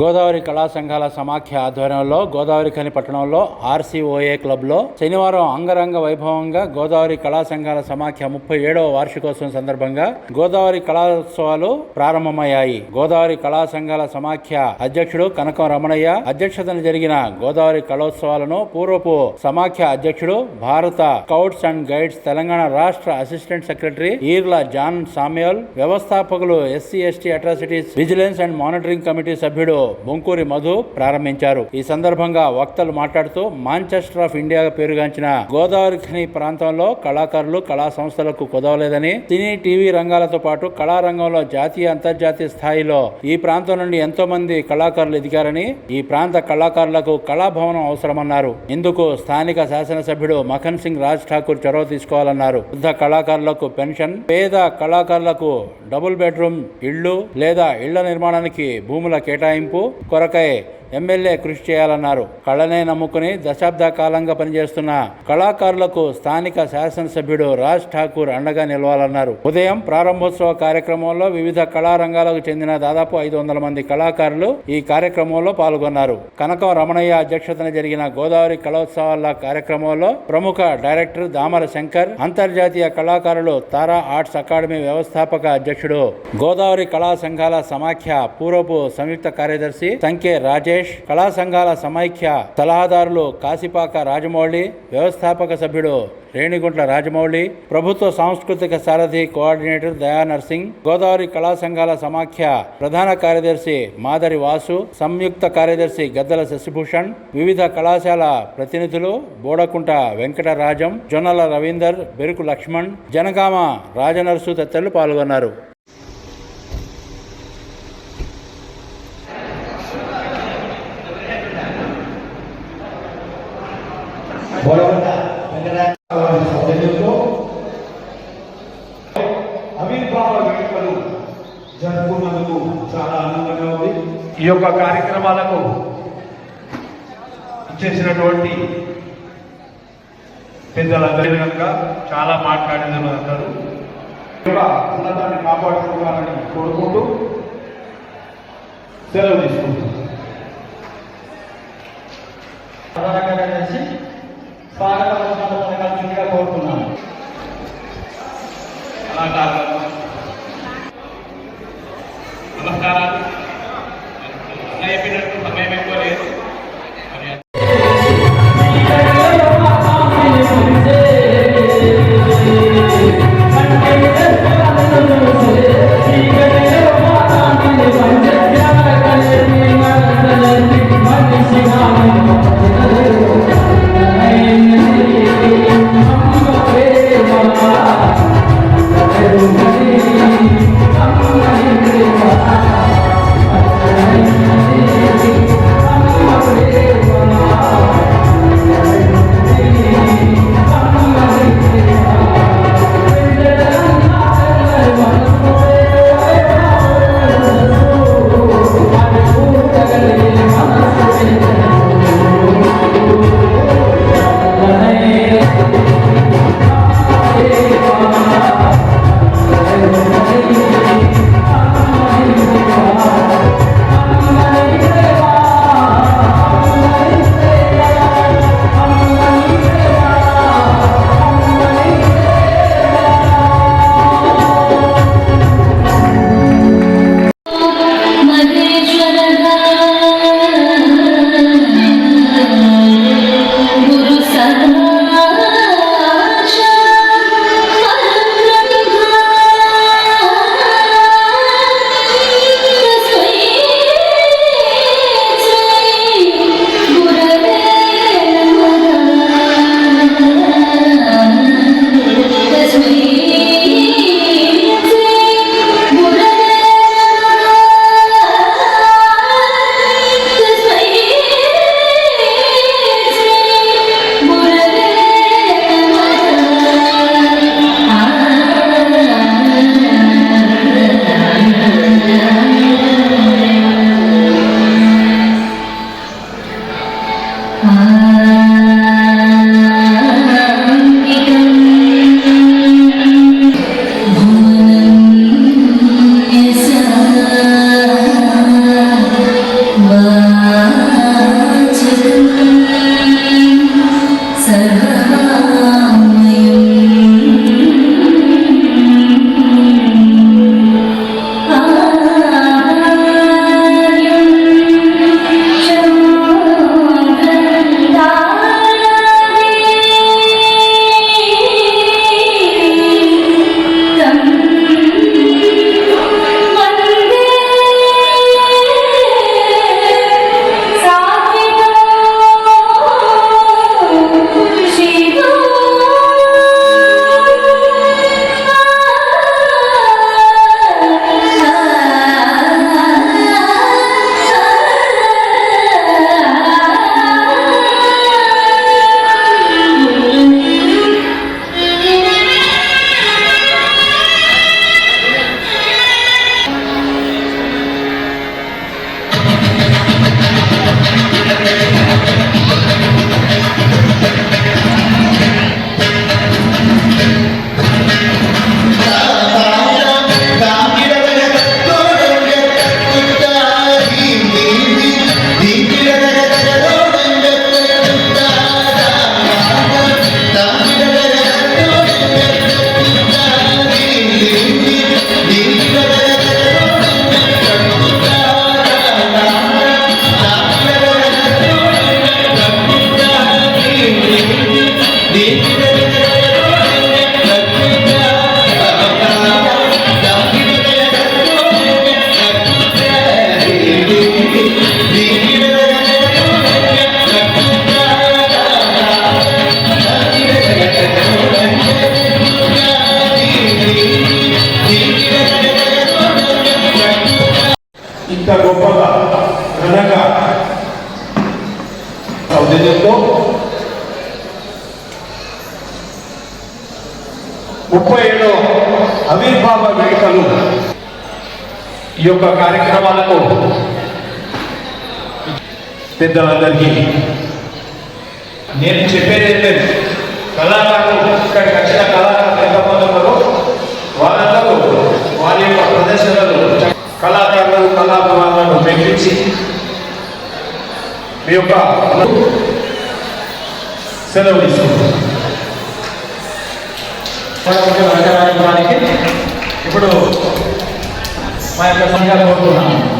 గోదావరి కళా సంఘాల సమాఖ్య ఆధ్వర్యంలో గోదావరి ఖని పట్టణంలో ఆర్సీఓఏ క్లబ్లో శనివారం అంగరంగ వైభవంగా గోదావరి కళా సంఘాల సమాఖ్య ముప్పై ఏడవ వార్షికోత్సవం సందర్భంగా గోదావరి కళాోత్సవాలు ప్రారంభమయ్యాయి. గోదావరి కళా సంఘాల సమాఖ్య అధ్యక్షుడు కనకం రమణయ్య అధ్యక్షతన జరిగిన గోదావరి కళోత్సవాలను పూర్వపు సమాఖ్య అధ్యక్షుడు భారత స్కౌట్స్ అండ్ గైడ్స్ తెలంగాణ రాష్ట్ర అసిస్టెంట్ సెక్రటరీ ఈర్ల జాన్ సామ్యుయల్ వ్యవస్థాపకులు SC ST atrocities vigilance and monitoring committee సభ్యుడు బొంకూరి మధు ప్రారంభించారు. ఈ సందర్భంగా వక్తలు మాట్లాడుతూ మాంచెస్టర్ ఆఫ్ ఇండియా పేరుగాంచిన గోదావరి ఖని ప్రాంతంలో కళాకారులు కళా సంస్థలకు కుదవలేదని సినీ టీవీ రంగాలతో పాటు కళారంగంలో జాతీయ అంతర్జాతీయ స్థాయిలో ఈ ప్రాంతం నుండి ఎంతో మంది కళాకారులు ఎదిగారని ఈ ప్రాంత కళాకారులకు కళాభవనం అవసరమన్నారు. ఇందుకు స్థానిక శాసనసభ్యుడు మఖన్ సింగ్ రాజ్ ఠాకూర్ చొరవ తీసుకోవాలన్నారు. వృద్ధ కళాకారులకు పెన్షన్ పేద కళాకారులకు డబుల్ బెడ్రూమ్ ఇళ్ళు లేదా ఇళ్ళ నిర్మాణానికి భూముల కేటాయింపు కొరకై ఎమ్మెల్యే కృషి చేయాలన్నారు. కళనే నమ్ముకుని దశాబ్ద కాలంగా పనిచేస్తున్న కళాకారులకు స్థానిక శాసనసభ్యుడు రాజ్ ఠాకూర్ అండగా నిలవాలన్నారు. ఉదయం ప్రారంభోత్సవ కార్యక్రమంలో వివిధ కళారంగాలకు చెందిన దాదాపు ఐదు వందల మంది కళాకారులు ఈ కార్యక్రమంలో పాల్గొన్నారు. కనకం రమణయ్య అధ్యక్షతన జరిగిన గోదావరి కళోత్సవాల కార్యక్రమంలో ప్రముఖ డైరెక్టర్ దామర శంకర్ అంతర్జాతీయ కళాకారులు తారా ఆర్ట్స్ అకాడమీ వ్యవస్థాపక అధ్యక్షుడు గోదావరి కళా సంఘాల సమాఖ్య పూర్వపు సంయుక్త కార్యదర్శి సంఖ్య రాజేష్ కళా సంఘాల సమైక్య సలహాదారులు కాశీపాక రాజమౌళి వ్యవస్థాపక సభ్యుడు రేణిగుంట్ల రాజమౌళి ప్రభుత్వ సాంస్కృతిక సారథి కోఆర్డినేటర్ దయా నర్సింగ్ గోదావరి కళా సంఘాల సమాఖ్య ప్రధాన కార్యదర్శి మాదరి వాసు సంయుక్త కార్యదర్శి గద్దల శశిభూషణ్ వివిధ కళాశాల ప్రతినిధులు బోడకుంట వెంకటరాజం జొన్నల రవీందర్ బెరుకు లక్ష్మణ్ జనగామ రాజనర్సు తదితరులు పాల్గొన్నారు బోడగొండ వెంకటరామ సౌజన్యంతో ఆవిర్భావ వేడుకలు జరుపుకున్నందుకు చాలా ఆనందంగా ఉంది ఈ యొక్క కార్యక్రమాలకు ఇచ్చేసినటువంటి పెద్దలందరూ కనుక చాలా మాట్లాడిన అందరూ ఉన్నతాన్ని కాపాడుకోవాలని కోరుకుంటూ సెలవు తీసుకుంటున్నాను స్వాగత కోరుతున్నాను. కళాకారులకు Amen. ఇంత గొప్పగా ఘనంగా. సౌజన్యంతో ముప్పై ఏడో ఆవిర్భావ వేడుకలు ఈ యొక్క కార్యక్రమాలకు పెద్దలందరికీ. నేను చెప్పేది కళాకారులు ఇక్కడ కక్ష కళాకారులు ఎంతమంది ఉన్నారో కళాభిమానులను మెప్పించి మీ యొక్క సెలవు తీసుకుంటారు పదకొండు ఇప్పుడు మా యొక్క సంఘాలు కోరుతున్నాము